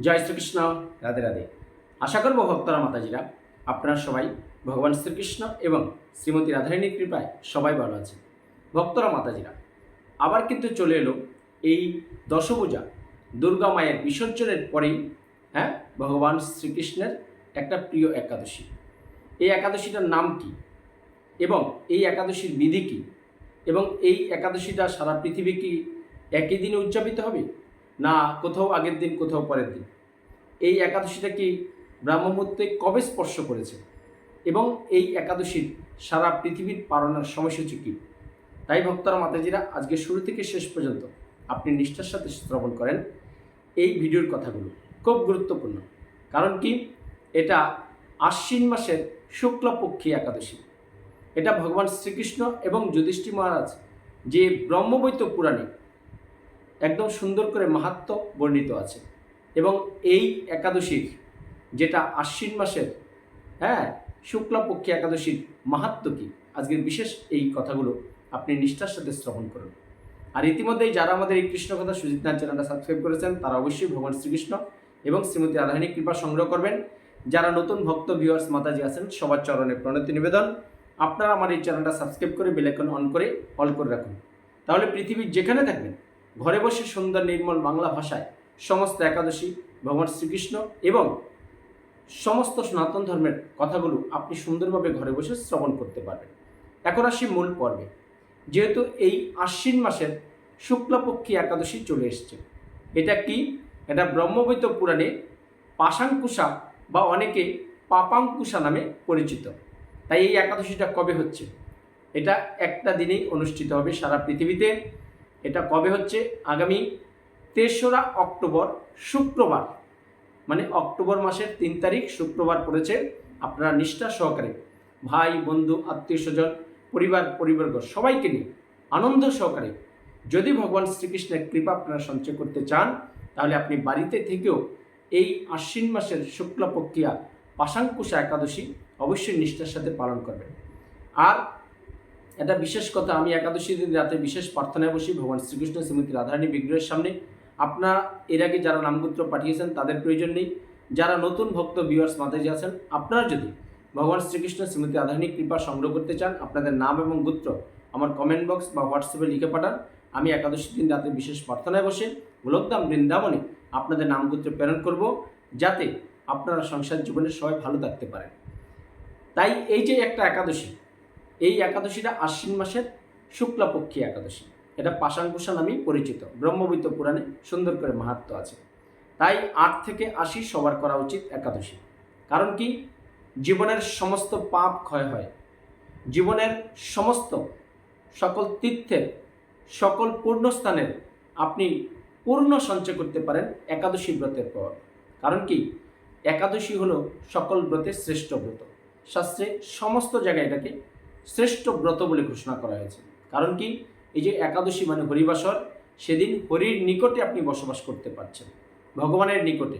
জয় শ্রীকৃষ্ণ, রাধে রাধে। আশা করব ভক্তরা, মাতাজিরা, আপনারা সবাই ভগবান শ্রীকৃষ্ণ এবং শ্রীমতী রাধারানীর কৃপায় সবাই ভালো আছেন। ভক্তরা, মাতাজিরা, আবার কিন্তু চলে এলো এই দশপূজা। দুর্গা মায়ের বিসর্জনের পরেই হ্যাঁ ভগবান শ্রীকৃষ্ণের একটা প্রিয় একাদশী। এই একাদশীটার নাম কি? এবং এই একাদশীর বিধি কী? এবং এই একাদশীটা সারা পৃথিবী কি একই দিনে উদযাপিত হবে? না, কোথাও আগের দিন, কোথাও পরের দিন। এই একাদশীটা কি ব্রাহ্মমূর্তে কবে স্পর্শ করেছে? এবং এই একাদশীর সারা পৃথিবীর পালনের সময়সূচি কী? তাই ভক্তরা, মাতাজিরা, আজকে শুরু থেকে শেষ পর্যন্ত আপনি নিষ্ঠার সাথে শ্রবণ করেন এই ভিডিওর কথাগুলো। খুব গুরুত্বপূর্ণ। কারণ কি? এটা আশ্বিন মাসের শুক্লপক্ষী একাদশী। এটা ভগবান শ্রীকৃষ্ণ এবং যুধিষ্ঠির মহারাজ যে ব্রহ্মবৈত পুরাণে একদম সুন্দর করে মাহাত্ম বর্ণিত আছে। এবং এই একাদশীর যেটা আশ্বিন মাসের হ্যাঁ শুক্লাপক্ষী একাদশীর মাহাত্ম কী? আজকের বিশেষ এই কথাগুলো আপনি নিষ্ঠার সাথে শ্রবণ করুন। আর ইতিমধ্যেই যারা আমাদের এই কৃষ্ণ কথা সুজিত নাথ চ্যানেলটা সাবস্ক্রাইব করেছেন, তারা অবশ্যই ভগবান শ্রীকৃষ্ণ এবং শ্রীমতী রাধারানী কৃপা সংগ্রহ করবেন। যারা নতুন ভক্ত ভিউয়ার্স মাতাজি আছেন, সবার চরণে প্রণতি নিবেদন। আপনারা আমার এই চ্যানেলটা সাবস্ক্রাইব করে বেলাইকন অন করে অল করে রাখুন। তাহলে পৃথিবীর যেখানে থাকবেন ঘরে বসে সুন্দর নির্মল বাংলা ভাষায় সমস্ত একাদশী, ভগবান শ্রীকৃষ্ণ এবং সমস্ত সনাতন ধর্মের কথাগুলো আপনি সুন্দরভাবে ঘরে বসে শ্রবণ করতে পারবেন। এখন আসি মূল পর্বে। যেহেতু এই আশ্বিন মাসের শুক্লপক্ষী একাদশী চলে এসছে। এটা কি? এটা ব্রহ্মবৈত পুরাণে পাশাঙ্কুশা বা অনেকে পাপাঙ্কুশা নামে পরিচিত। তাই এই একাদশীটা কবে হচ্ছে? এটা একটা দিনেই অনুষ্ঠিত হবে সারা পৃথিবীতে। এটা কবে হচ্ছে? আগামী তেসরা অক্টোবর, শুক্রবার। মানে অক্টোবর মাসের তিন তারিখ, শুক্রবার পড়েছে আপনারা নিষ্ঠা সহকারে। ভাই, বন্ধু, আত্মীয় স্বজন, পরিবার, পরিবর্গ, সবাইকে নিয়ে আনন্দ সহকারে যদি ভগবান শ্রীকৃষ্ণের কৃপা আপনারা সঞ্চয় করতে চান, তাহলে আপনি বাড়িতে থেকেও এই আশ্বিন মাসের শুক্লা প্রক্রিয়া পাশাঙ্কুশা একাদশী অবশ্যই নিষ্ঠার সাথে পালন করবেন। আর এটা বিশেষ কথা, আমি একাদশী দিন রাতে বিশেষ প্রার্থনায় বসি, ভগবান শ্রীকৃষ্ণ, শ্রীমতী রাধারানী বিগ্রহের সামনে। আপনারা এর আগে যারা নামগুত্র পাঠিয়েছেন, তাদের প্রয়োজন নেই। যারা নতুন ভক্ত ভিউয়ার্স মাতাজি আছেন, আপনারা যদি ভগবান শ্রীকৃষ্ণ, শ্রীমতী রাধারানী কৃপা সংগ্রহ করতে চান, আপনাদের নাম এবং গোত্র আমার কমেন্ট বক্স বা হোয়াটসঅ্যাপে লিখে পাঠান। আমি একাদশী দিন রাতে বিশেষ প্রার্থনায় বসে গোলকধাম বৃন্দাবনে আপনাদের নামগুত্র প্রেরণ করব, যাতে আপনারা সংসার জীবনে সবাই ভালো থাকতে পারেন। তাই এই যে একটা একাদশী এই একাদশীটা আশ্বিন মাসের শুক্লাপক্ষী একাদশী। এটা পাশাঙ্কুশা নামেই পরিচিত। ব্রহ্মবিত পুরাণে সুন্দর করে মাহাত্ম আছে। তাই আট থেকে আশি সবার করা উচিত একাদশী। কারণ কি? জীবনের সমস্ত পাপ ক্ষয় হয়। জীবনের সমস্ত সকল তীর্থের, সকল পূর্ণস্থানের আপনি পূর্ণ সঞ্চয় করতে পারেন একাদশী ব্রতের পর। কারণ কি? একাদশী হলো সকল ব্রতের শ্রেষ্ঠ ব্রত। শাস্ত্রে সমস্ত জায়গায় এটাকে শ্রেষ্ঠ ব্রত বলে ঘোষণা করা হয়েছে। কারণ কি? এই যে একাদশী মানে হরিবাসর, সেদিন হরির নিকটে আপনি বসবাস করতে পারছেন, ভগবানের নিকটে।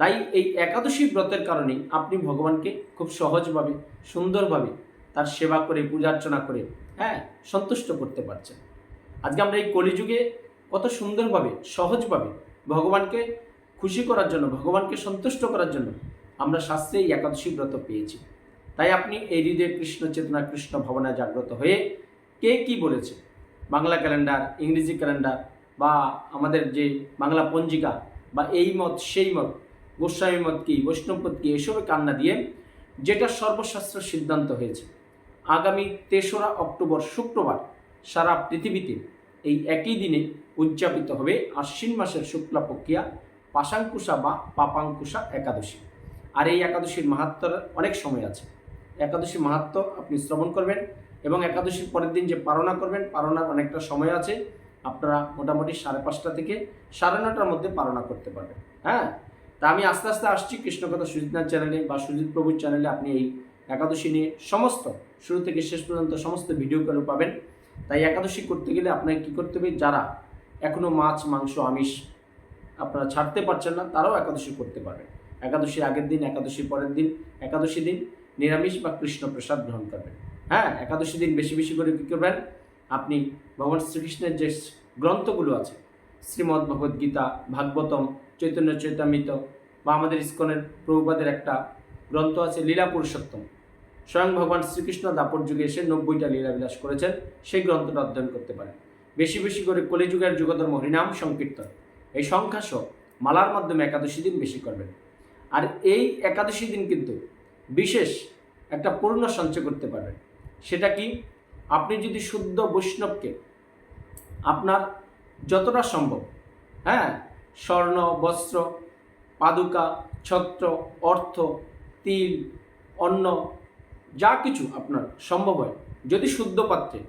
তাই এই একাদশী ব্রতের কারণেই আপনি ভগবানকে খুব সহজভাবে, সুন্দরভাবে তার সেবা করে, পূজা অর্চনা করে হ্যাঁ সন্তুষ্ট করতে পারছেন। আজকে আমরা এই কলিযুগে কত সুন্দরভাবে, সহজভাবে ভগবানকে খুশি করার জন্য, ভগবানকে সন্তুষ্ট করার জন্য আমরা শাস্ত্রে এই একাদশী ব্রত পেয়েছি। তাই আপনি এই হৃদয়ে কৃষ্ণ চেতনা, কৃষ্ণ ভাবনায় জাগ্রত হয়ে কে কি বলেছে? বাংলা ক্যালেন্ডার, ইংরেজি ক্যালেন্ডার বা আমাদের যে বাংলা পঞ্জিকা বা এই মত, সেই মত, গোস্বামী মত কি বৈষ্ণবপদ কি, এসবে কান্না দিয়ে যেটা সর্বশাস্ত্র সিদ্ধান্ত হয়েছে। আগামী তেসরা অক্টোবর শুক্রবার সারা পৃথিবীতে এই একই দিনে উদযাপিত হবে আশ্বিন মাসের শুক্লা প্রক্রিয়া, পাশাঙ্কুশা বা পাপাঙ্কুশা একাদশী। আর এই একাদশীর মাহাত্মর অনেক সময় আছে। একাদশী মাহাত্ম আপনি শ্রবণ করবেন এবং একাদশীর পরের দিন যে পালনা করবেন পালনার অনেকটা সময় আছে, আপনারা মোটামুটি সাড়ে পাঁচটা থেকে সাড়ে নটার মধ্যে পালনা করতে পারবেন। হ্যাঁ? তা আমি আস্তে আস্তে আসছি কৃষ্ণকথা সুজিতনাথ চ্যানেলে বা সুজিত প্রভুর চ্যানেলে আপনি এই একাদশী নিয়ে সমস্ত, শুরু থেকে শেষ পর্যন্ত সমস্ত ভিডিওগুলো পাবেন। তাই একাদশী করতে গেলে আপনাকে কী করতে হবে? যারা এখনও মাছ, মাংস, আমিষ আপনারা ছাড়তে পারছেন না, তারাও একাদশী করতে পারবেন। একাদশীর আগের দিন, একাদশীর পরের দিন, একাদশী দিন নিরামিষ বা কৃষ্ণ প্রসাদ গ্রহণ করবেন। হ্যাঁ একাদশী দিন বেশি বেশি করে কী করবেন? আপনি ভগবান শ্রীকৃষ্ণের যে গ্রন্থগুলো আছে, শ্রীমদ্ ভগবদ্গীতা ভাগবতম, চৈতন্য চৈতামৃত বা আমাদের ইস্কনের প্রভুপাদের একটা গ্রন্থ আছে লীলা পুরুষোত্তম। স্বয়ং ভগবান শ্রীকৃষ্ণ দাপর যুগে এসে নব্বইটা লীলাবিলাস করেছেন, সেই গ্রন্থটা অধ্যয়ন করতে পারেন। বেশি বেশি করে কলিযুগের যুগধর্ম হরিনাম সংকীর্তন। এই সংখ্যা মালার মাধ্যমে একাদশী দিন বেশি করবেন। আর এই একাদশী দিন কিন্তু বিশেষ একটা পূর্ণ সঞ্চয় করতে পারবেন। সেটা কি? আপনি যদি শুদ্ধ বৈষ্ণবকে আপনার যতটা সম্ভব হ্যাঁ? স্বর্ণ, বস্ত্র, পাদুকা, ছত্র, অর্থ, তিল, অন্ন, যা কিছু আপনার সম্ভব হয়। যদি শুদ্ধ পাত্রে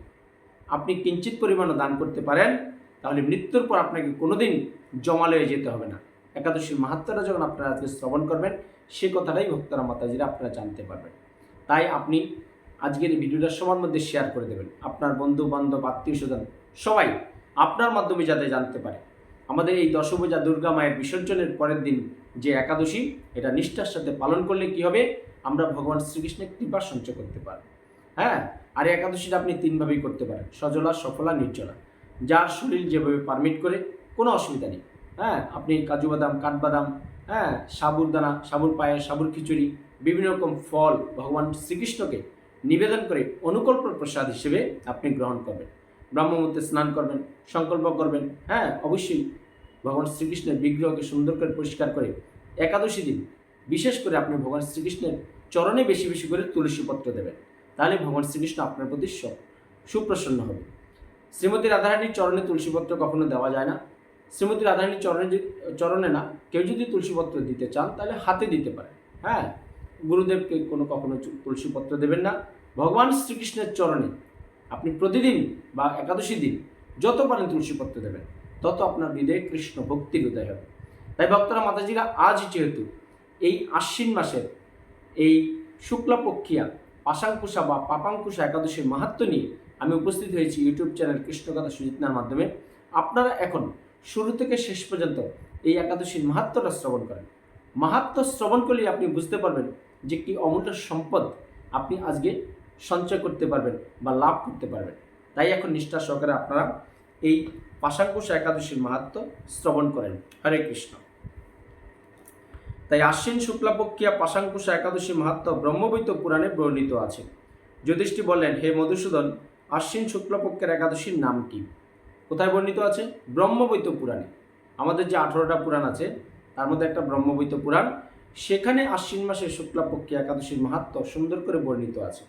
আপনি কিঞ্চিত পরিমাণে দান করতে পারেন, তাহলে মৃত্যুর পর আপনাকে কোনোদিন জমালয়ে যেতে হবে না। একাদশীর মাহাত্মটা যখন আপনারা আজকে শ্রবণ করবেন, সে কথাটাই ভক্তরা মাতাজিরা আপনারা জানতে পারবেন। তাই আপনি আজকের ভিডিওটা সবার মধ্যে শেয়ার করে দেবেন। আপনার বন্ধু, বান্ধব, আত্মীয় স্বজন, সবাই আপনার মাধ্যমে যাতে জানতে পারে। আমাদের এই দশভূজা দুর্গা মায়ের বিসর্জনের পরের দিন যে একাদশী, এটা নিষ্ঠার সাথে পালন করলে কি হবে? আমরা ভগবান শ্রীকৃষ্ণের কৃপা সঞ্চয় করতে পারব। হ্যাঁ? আর একাদশীটা আপনি তিনভাবেই করতে পারেন। সজলা, সফলা, নির্জলা। যার শরীর যেভাবে পারমিট করে, কোনো অসুবিধা নেই। হ্যাঁ? আপনি কাজু বাদাম কাঠবাদাম হ্যাঁ? সাবুর দানা, সাবুর পায়েস, সাবুর খিচুড়ি, বিভিন্ন রকম ফল ভগবান শ্রীকৃষ্ণকে নিবেদন করে অনুকল্প প্রসাদ হিসেবে আপনি গ্রহণ করবেন। ব্রহ্মমূর্তে স্নান করবেন, সংকল্প করবেন হ্যাঁ? অবশ্যই ভগবান শ্রীকৃষ্ণের বিগ্রহকে সুন্দর করে পরিষ্কার করে একাদশী দিন বিশেষ করে আপনি ভগবান শ্রীকৃষ্ণের চরণে বেশি বেশি করে তুলসী পত্র দেবেন। তাহলে ভগবান শ্রীকৃষ্ণ আপনার প্রতি সুপ্রসন্ন হবে। শ্রীমতী রাধারানীর চরণে তুলসীপত্র কখনো দেওয়া যায় না। শ্রীমতী রাধারানীর চরণে চরণে না, কেউ যদি তুলসীপত্র দিতে চান, তাহলে হাতে দিতে পারে হ্যাঁ গুরুদেবকে কোনো কখনো তুলসীপত্র দেবেন না। ভগবান শ্রীকৃষ্ণের চরণে আপনি প্রতিদিন বা একাদশী দিন যত পারেন তুলসীপত্র দেবেন, তত আপনার হৃদয়ে কৃষ্ণ ভক্তির উদয় হবে। তাই ভক্তরা, মাতাজিরা আজ যেহেতু এই আশ্বিন মাসের এই শুক্লাপক্ষিয়া পাশাঙ্কুশা বা পাপাঙ্কুশা একাদশীর মাহাত্ম নিয়ে আমি উপস্থিত হয়েছি ইউটিউব চ্যানেল কৃষ্ণকথা সুজিতনার মাধ্যমে। আপনারা এখন শুরু থেকে শেষ পর্যন্ত এই একাদশীর মাহাত্মটা শ্রবণ করেন। মাহাত্ম শ্রবণ করলেই আপনি বুঝতে পারবেন যে কি অমূল্য সম্পদ আপনি আজকে সঞ্চয় করতে পারবেন বা লাভ করতে পারবেন। তাই এখন নিষ্ঠা সহকারে আপনারা এই পাশাঙ্কুশা একাদশীর মাহাত্ম শ্রবণ করেন। হরে কৃষ্ণ। তাই আশ্বিন শুক্লাপক্ষিয়া পাশাঙ্কুশা একাদশী মাহাত্ম ব্রহ্মবৈত পুরাণে বর্ণিত আছে। যুধিষ্ঠি বললেন, হে মধুসূদন, আশ্বিন শুক্লপক্ষের একাদশীর নাম কি? কোথায় বর্ণিত আছে? ব্রহ্মবৈত পুরাণে। আমাদের যে আঠারোটা পুরাণ আছে, তার মধ্যে একটা ব্রহ্মবৈত পুরাণ। সেখানে আশ্বিন মাসের শুক্লাপক্ষে একাদশীর মাহাত্ম সুন্দর করে বর্ণিত আছে।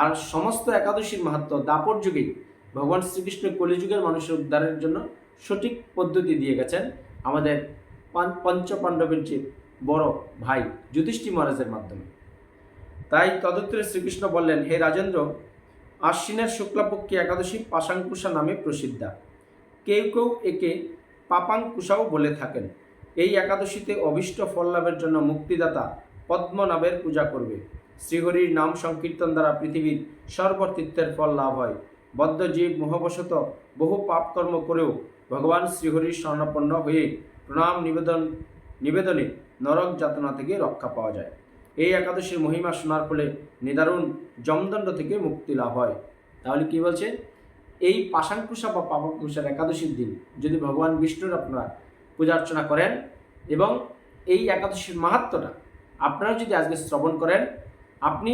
আর সমস্ত একাদশীর মাহাত্ম দাপর যুগেই ভগবান শ্রীকৃষ্ণ কলিযুগের মানুষের উদ্ধারের জন্য সঠিক পদ্ধতি দিয়ে গেছেন আমাদের পঞ্চ পাণ্ডবের যে বড় ভাই যুধিষ্ঠি মহারাজের মাধ্যমে। তাই তদুত্তরে শ্রীকৃষ্ণ বললেন, হে রাজেন্দ্র, আশ্বিনের শুক্লাপক্ষী একাদশী পাশাঙ্কুশা নামে প্রসিদ্ধা। কেউ কেউ একে পাপাঙ্কুশাও বলে থাকেন। এই একাদশীতে অভীষ্ট ফল লাভের জন্য মুক্তিদাতা পদ্মনাভের পূজা করবে। শ্রীহরির নাম সংকীর্তন দ্বারা পৃথিবীর সর্বতীর্থের ফল লাভ হয়। বদ্ধজীব মোহবশত বহু পাপকর্ম করেও ভগবান শ্রীহরির স্বর্ণপন্ন হয়ে প্রণাম নিবেদন, নিবেদনে নরক যাতনা থেকে রক্ষা পাওয়া যায়। এই একাদশীর মহিমা শোনার ফলে নিদারুণ জমদণ্ড থেকে মুক্তি লাভ হয়। তাহলে কি বলছে? এই পাশাঙ্কুশা বা পাপাঙ্কুশার একাদশীর দিন যদি ভগবান বিষ্ণুর আপনারা পূজা অর্চনা করেন এবং এই একাদশীর মাহাত্মটা আপনারা যদি আজকে শ্রবণ করেন, আপনি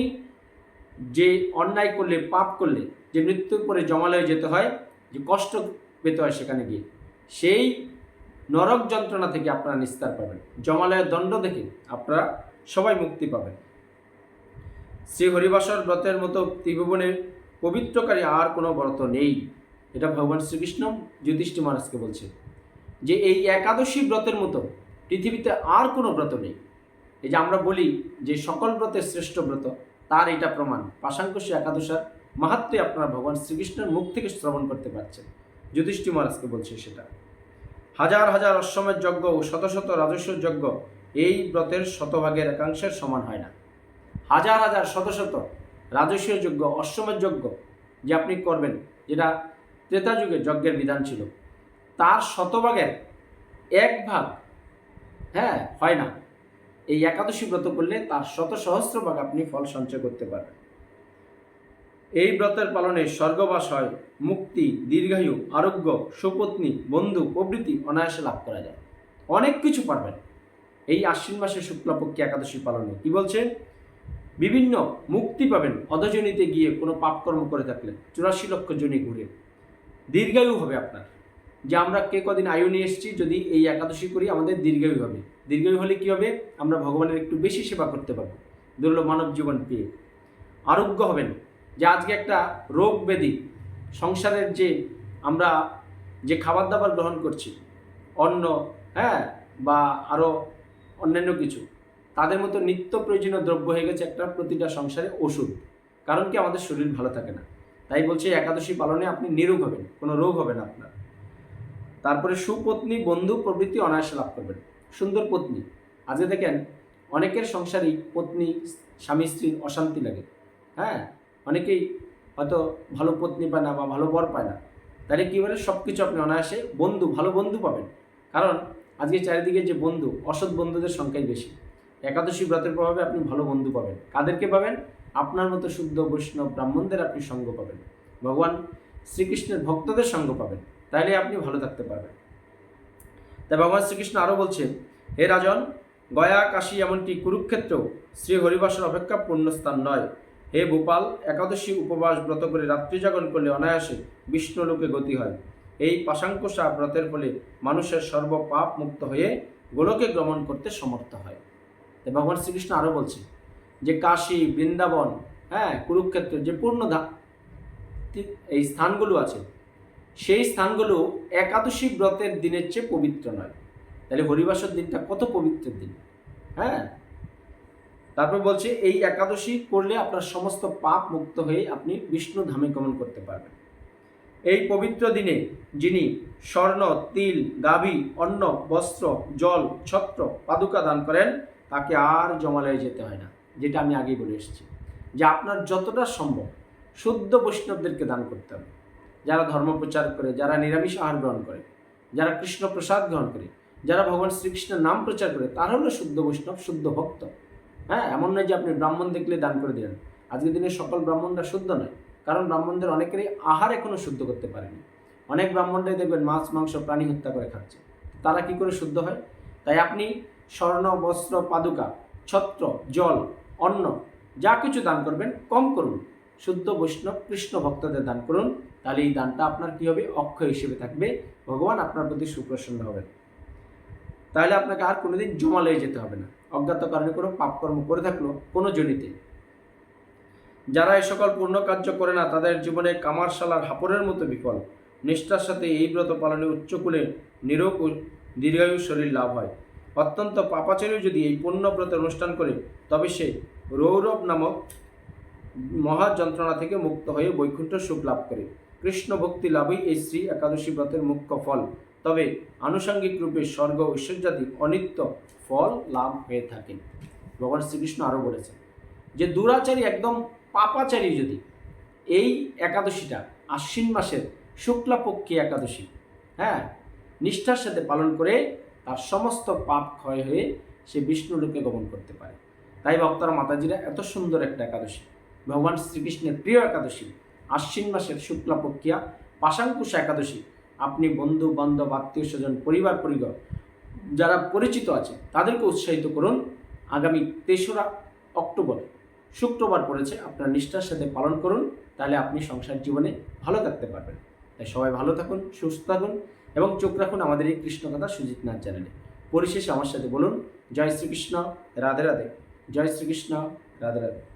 যে অন্যায় করলে, পাপ করলে, যে মৃত্যুর পরে জমালয়ে যেতে হয়, যে কষ্ট পেতে হয় সেখানে গিয়ে, সেই নরক যন্ত্রণা থেকে আপনারা নিস্তার পাবেন। জমালয়ের দণ্ড থেকে আপনারা সবাই মুক্তি পাবেন। শ্রী হরিবাসর ব্রতের মতো ত্রিভুবনে পবিত্রকারী আর কোনো ব্রত নেই। এটা ভগবান শ্রীকৃষ্ণ যুধিষ্ঠি মহারাজকে বলছে যে এই একাদশী ব্রতের মতো পৃথিবীতে আর কোনো ব্রত নেই। এই যে আমরা বলি যে সকল ব্রতের শ্রেষ্ঠ ব্রত, তার এটা প্রমাণ। পাশাঙ্কুশী একাদশার মাহাত্মে আপনারা ভগবান শ্রীকৃষ্ণের মুখ থেকে শ্রবণ করতে পারছেন। যুধিষ্ঠি মহারাজকে বলছে সেটা। হাজার হাজার অশ্বমের যজ্ঞ ও শত শত রাজস্ব যজ্ঞ এই ব্রতের শতভাগের একাংশের সমান হয় না। হাজার হাজার শত শত রাজস্বীয় যজ্ঞ অশ্বমের যজ্ঞ যে আপনি করবেন, যেটা ত্রেতা যুগে যজ্ঞের বিধান ছিল, তার শতভাগের এক ভাগ হ্যাঁ হয় না। এই একাদশী ব্রত করলে তার শত সহস্র ভাগ আপনি ফল সঞ্চয় করতে পারবেন। এই ব্রতের পালনে স্বর্গবাস হয়, মুক্তি, দীর্ঘায়ু, আরোগ্য, সুপত্নী, বন্ধু, প্রভৃতি অনায়াসে লাভ করা যায়। অনেক কিছু পারবেন। এই আশ্বিন মাসের শুক্লাপক্ষী একাদশী পালনে কি বলছেন বিভিন্ন মুক্তি পাবেন। অধজনীতে গিয়ে কোনো পাপকর্ম করে থাকলে চুরাশি লক্ষ জনি ঘুরে। দীর্ঘায়ু হবে আপনার। যে আমরা কে কদিন আয়ু নিয়ে এসেছি, যদি এই একাদশী করি আমাদের দীর্ঘায়ু হবে। দীর্ঘায়ু হলে কি হবে? আমরা ভগবানের একটু বেশি সেবা করতে পারব। দুর্লভ মানব জীবন পেয়ে। আরোগ্য হবেন। যে আজকে একটা রোগ ব্যাধি, সংসারের যে আমরা যে খাবার দাবার গ্রহণ করছি, অন্ন হ্যাঁ বা আরও অন্যান্য কিছু তাদের মতো নিত্য প্রয়োজনীয় দ্রব্য হয়ে গেছে একটা প্রতিটা সংসারে ওষুধ। কারণ কি? আমাদের শরীর ভালো থাকে না। তাই বলছে, একাদশী পালনে আপনি নিরোগ হবেন, কোনো রোগ হবে না আপনার। তারপরে সুপত্নী, বন্ধু প্রভৃতি অনায়াসে লাভ করবেন। সুন্দর পত্নী। আজকে দেখেন, অনেকের সংসারেই পত্নী, স্বামী স্ত্রীর অশান্তি লাগে। হ্যাঁ? অনেকেই হয়তো ভালো পত্নী পায় না বা ভালো বর পায় না। তাহলে কী বলে? সব কিছু আপনি অনায়াসে বন্ধু, ভালো বন্ধু পাবেন। কারণ আজকে চারিদিকে যে বন্ধু, অসৎ বন্ধুদের সংখ্যাই বেশি। একাদশী ব্রতের প্রভাবে আপনি ভালো বন্ধু পাবেন। কাদেরকে পাবেন? আপনার মতো শুদ্ধ বৈষ্ণব ব্রাহ্মণদের আপনি সঙ্গ পাবেন। ভগবান শ্রীকৃষ্ণের ভক্তদের সঙ্গ পাবেন। তাইলে আপনি ভালো থাকতে পারবেন। তাই ভগবান শ্রীকৃষ্ণ আরও বলছেন, হে রাজন, গয়া, কাশী এমনকি কুরুক্ষেত্র শ্রী হরিবাসের অপেক্ষা পুণ্যস্থান নয়। হে ভূপাল একাদশী উপবাস ব্রত করে রাত্রি জাগরণ করলে অনায়াসে বিষ্ণুলোকে গতি হয়। এই পাশাঙ্কুশা ব্রতের ফলে মানুষের সর্বপাপ মুক্ত হয়ে গোলকে গ্রমণ করতে সমর্থ হয়। তাই ভগবান শ্রীকৃষ্ণ আরও বলছে যে কাশী, বৃন্দাবন হ্যাঁ কুরুক্ষেত্র, যে পূর্ণ ধা এই স্থানগুলো আছে, সেই স্থানগুলো একাদশী ব্রতের দিনের চেয়ে পবিত্র নয়। তাহলে হরিবাসর দিনটা কত পবিত্রের দিন? হ্যাঁ? তারপর বলছে, এই একাদশী করলে আপনার সমস্ত পাপ মুক্ত হয়ে আপনি বিষ্ণু ধামে গমন করতে পারবেন। এই পবিত্র দিনে যিনি স্বর্ণ, তিল, গাভী, অন্ন, বস্ত্র, জল, ছত্র, পাদুকা দান করেন তাকে আর জমালয়ে যেতে হয় না, যেটা আমি আগেই বলে এসেছি। যে আপনার যতটা সম্ভব শুদ্ধ বৈষ্ণবদেরকে দান করতে হবে। যারা ধর্ম প্রচার করে, যারা নিরামিষ আহার গ্রহণ করে, যারা কৃষ্ণ প্রসাদ গ্রহণ করে, যারা ভগবান শ্রীকৃষ্ণের নাম প্রচার করে, তারা হলো শুদ্ধ বৈষ্ণব, শুদ্ধ ভক্ত। হ্যাঁ এমন নয় যে আপনি ব্রাহ্মণ দেখলে দান করে দিলেন। আজকের দিনে সকল ব্রাহ্মণরা শুদ্ধ নয়, কারণ ব্রাহ্মণদের অনেকেরই আহার এখনও শুদ্ধ করতে পারেনি। অনেক ব্রাহ্মণরাই দেখবেন মাছ, মাংস, প্রাণী হত্যা করে খাচ্ছে। তারা কি করে শুদ্ধ হয়? তাই আপনি স্বর্ণ, বস্ত্র, পাদুকা, ছত্র, জল, অন্ন, যা কিছু দান করবেন, কম করুন। শুদ্ধ বৈষ্ণব, কৃষ্ণ ভক্তদের দান করুন। তাহলে এই দানটা আপনার কী হবে? অক্ষয় হিসেবে থাকবে। ভগবান আপনার প্রতি সুপ্রসন্ন হবেন। তাহলে আপনাকে আর কোনোদিন জমালয়ে যেতে হবে না। অজ্ঞাত কারণে কোনো পাপকর্ম করে থাকল কোনো জনিতে। যারা এ সকল পূর্ণ কার্য করে না, তাদের জীবনে কামারশালার হাপড়ের মতো বিফল। নিষ্ঠার সাথে এই ব্রত পালনে উচ্চকূলে নিরোগ দীর্ঘায়ু শরীর লাভ হয়। অত্যন্ত পাপাচারী যদি এই পুণ্যব্রতের অনুষ্ঠান করে, তবে সে রৌরব নামক মহা যন্ত্রণা থেকে মুক্ত হয়ে বৈকুণ্ঠ সুখ লাভ করে। কৃষ্ণ ভক্তি লাভই এই শ্রী একাদশী ব্রতের মুখ্য ফল। তবে আনুষঙ্গিক রূপে স্বর্গ ঐশ্বর্যাদি অনিত্য ফল লাভ হয়ে থাকে। ভগবান শ্রীকৃষ্ণ আরও বলেছেন যে, দুরাচারী একদম পাপাচারী যদি এই একাদশীটা আশ্বিন মাসের শুক্লাপক্ষী একাদশী হ্যাঁ নিষ্ঠার সাথে পালন করে তার সমস্ত পাপ ক্ষয় হয়ে সে বিষ্ণুলোকে গমন করতে পারে। তাই ভক্তরা মাতাজিরা এত সুন্দর একটা একাদশী। ভগবান শ্রীকৃষ্ণের প্রিয় একাদশী, আশ্বিন মাসের শুক্লা প্রক্রিয়া পাশাঙ্কুশ একাদশী, আপনি বন্ধু, বান্ধব, আত্মীয় স্বজন, পরিবার পরিবার যারা পরিচিত আছে, তাদেরকে উৎসাহিত করুন আগামী তেসরা অক্টোবর। শুক্রবার পড়েছে, আপনার নিষ্ঠার সাথে পালন করুন, তাহলে আপনি সংসার জীবনে ভালো থাকতে পারবেন। তাই সবাই ভালো থাকুন, সুস্থ থাকুন। এবং চোখ রাখুন আমাদের এই কৃষ্ণকথা সুজিত নাথ চ্যানেলে। পরিশেষে আমার সাথে বলুন, জয় শ্রীকৃষ্ণ, রাধে রাধে। জয় শ্রীকৃষ্ণ, রাধে রাধে।